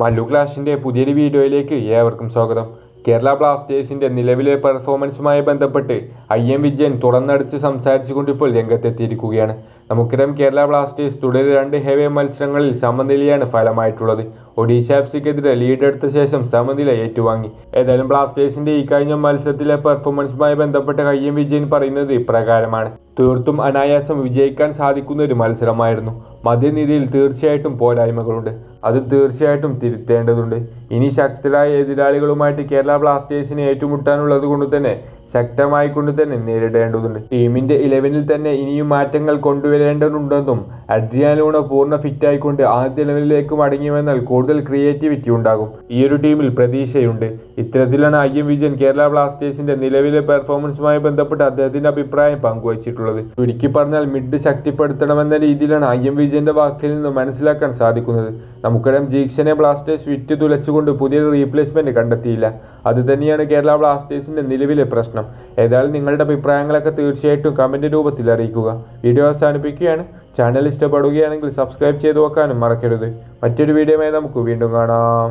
മല്ലു ക്ലാഷിന്റെ പുതിയൊരു വീഡിയോയിലേക്ക് ഏവർക്കും സ്വാഗതം. കേരള ബ്ലാസ്റ്റേഴ്സിന്റെ നിലവിലെ പെർഫോമൻസുമായി ബന്ധപ്പെട്ട് ഐ എം വിജയൻ തുറന്നടിച്ച് സംസാരിച്ചുകൊണ്ട് ഇപ്പോൾ രംഗത്തെത്തിയിരിക്കുകയാണ്. നമുക്കിടം കേരള ബ്ലാസ്റ്റേഴ്സ് തുടരെ രണ്ട് ഹെവേ മത്സരങ്ങളിൽ സമനിലയാണ് ഫലമായിട്ടുള്ളത്. ഒഡീഷ എഫ് സിക്കെതിരെ ലീഡ് എടുത്ത ശേഷം സമനില ഏറ്റുവാങ്ങി. ഏതായാലും ബ്ലാസ്റ്റേഴ്സിന്റെ ഈ കഴിഞ്ഞ മത്സരത്തിലെ പെർഫോമൻസുമായി ബന്ധപ്പെട്ട് ഐ എം വിജയൻ പറയുന്നത് ഇപ്രകാരമാണ്. തീർത്തും അനായാസം വിജയിക്കാൻ സാധിക്കുന്ന ഒരു മത്സരമായിരുന്നു. മദ്യനിധിയിൽ തീർച്ചയായിട്ടും പോരായ്മകളുണ്ട്. അത് തീർച്ചയായിട്ടും തിരുത്തേണ്ടതുണ്ട്. ഇനി ശക്തരായ എതിരാളികളുമായിട്ട് കേരള ബ്ലാസ്റ്റേഴ്സിനെ ഏറ്റുമുട്ടാനുള്ളത് കൊണ്ട് തന്നെ ശക്തമായി കൊണ്ട് തന്നെ നേരിടേണ്ടതുണ്ട്. ടീമിന്റെ ഇലവനിൽ തന്നെ ഇനിയും മാറ്റങ്ങൾ കൊണ്ടുവരേണ്ടതുണ്ടെന്നും അഡ്രിയാലൂണ പൂർണ ഫിറ്റായിക്കൊണ്ട് ആദ്യ ലെവലിലേക്ക് മടങ്ങി വന്നാൽ കൂടുതൽ ക്രിയേറ്റിവിറ്റി ഉണ്ടാകും. ഈ ഒരു ടീമിൽ പ്രതീക്ഷയുണ്ട്. ഇത്തരത്തിലാണ് ഐ എം വിജയൻ കേരള ബ്ലാസ്റ്റേഴ്സിന്റെ നിലവിലെ പെർഫോമൻസുമായി ബന്ധപ്പെട്ട് അദ്ദേഹത്തിന്റെ അഭിപ്രായം പങ്കുവച്ചിട്ടുള്ളത്. ചുരുക്കി പറഞ്ഞാൽ മിഡ് ശക്തിപ്പെടുത്തണമെന്ന രീതിയിലാണ് ഐ എം വിജയന്റെ വാക്കിൽ നിന്ന് മനസ്സിലാക്കാൻ സാധിക്കുന്നത്. നമുക്കറിയാം ജീക്സനെ ബ്ലാസ്റ്റേഴ്സ് വിറ്റ് തുലച്ചുകൊണ്ട് പുതിയൊരു റീപ്ലേസ്മെന്റ് കണ്ടെത്തിയില്ല. അത് തന്നെയാണ് കേരള ബ്ലാസ്റ്റേഴ്സിന്റെ നിലവിലെ പ്രശ്നം. ഏതായാലും നിങ്ങളുടെ അഭിപ്രായങ്ങളൊക്കെ തീർച്ചയായിട്ടും കമന്റ് രൂപത്തിൽ അറിയിക്കുക. വീഡിയോ അവസാനിപ്പിക്കുകയാണ്. ചാനൽ ഇഷ്ടപ്പെടുകയാണെങ്കിൽ സബ്സ്ക്രൈബ് ചെയ്ത് വെക്കാനും മറക്കരുത്. മറ്റൊരു വീഡിയോയുമായി നമുക്ക് വീണ്ടും കാണാം.